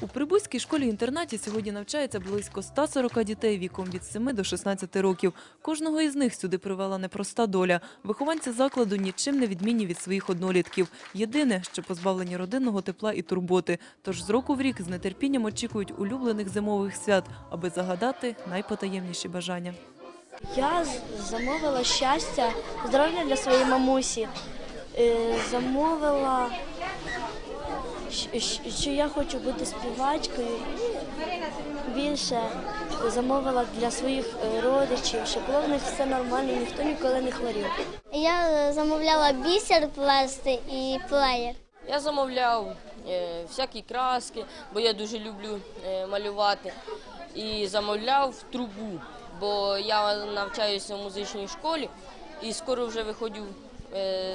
У Прибузькій школі-інтернаті сьогодні навчається близько 140 дітей віком від 7 до 16 років. Кожного із них сюди привела непроста доля. Вихованці закладу нічим не відмінні від своїх однолітків. Єдине, що позбавлені родинного тепла і турботи. Тож з року в рік з нетерпінням очікують улюблених зимових свят, аби загадати найпотаємніші бажання. Я замовила щастя, здоров'я для своєї мамусі. Е, Замовила, що я хочу бути співачкою. І Більше замовила для своїх е, родичів, щоб було в них все нормально, ніхто ніколи не хворів. Я е, замовляла бісер плести і плеєр. Я замовляв е, всякі краски, бо я дуже люблю е, малювати. І замовляв трубу, бо я навчаюся в музичній школі і скоро вже виходжу е,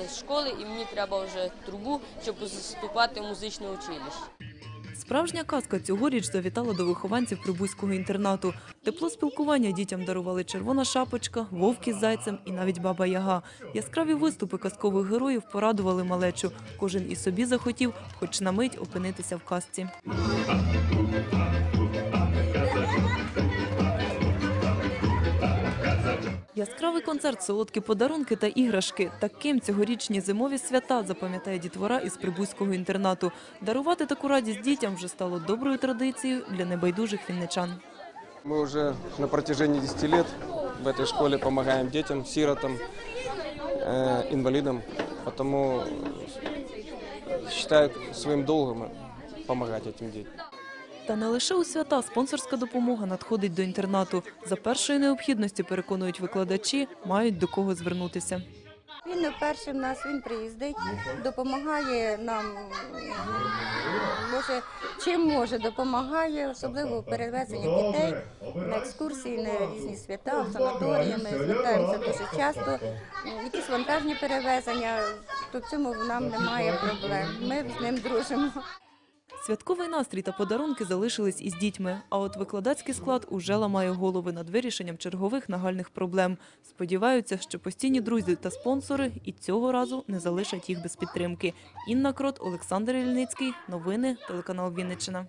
з школи, і мені треба вже трубу, щоб поступати в музичне училище. Справжня казка цьогоріч завітала до вихованців Прибузького інтернату. Тепло спілкування дітям дарували червона шапочка, вовк із зайцем і навіть баба Яга. Яскраві виступи казкових героїв порадували малечу. Кожен і собі захотів, хоч на мить опинитися в казці. Яскравий концерт, солодкі подарунки та іграшки. Таким цьогорічні зимові свята запам'ятає дітвора із прибузького інтернату. Дарувати таку радість дітям вже стало доброю традицією для небайдужих вінничан. Мы уже на протяжении 10 лет в этой школе помогаем детям, сиротам, э, инвалидам, потому считаю своим долгом помогать этим детям. Та не лише у свята спонсорська допомога надходить до інтернату. За першої необхідності, переконують викладачі, мають до кого звернутися. Він не вперше в нас, він приїздить, допомагає нам, може, чим може, допомагає, особливо у перевезенні дітей на екскурсії, на різні свята, в санаторії. Ми звертаємося дуже часто. Якісь вантажні перевезення, то в цьому нам немає проблем. Ми з ним дружимо. Святковий настрій та подарунки залишились із дітьми, а от викладацький склад уже ламає голови над вирішенням чергових нагальних проблем. Сподіваються, що постійні друзі та спонсори і цього разу не залишать їх без підтримки. Інна Крот, Олександр Ільницький. Новини телеканал Вінниччина.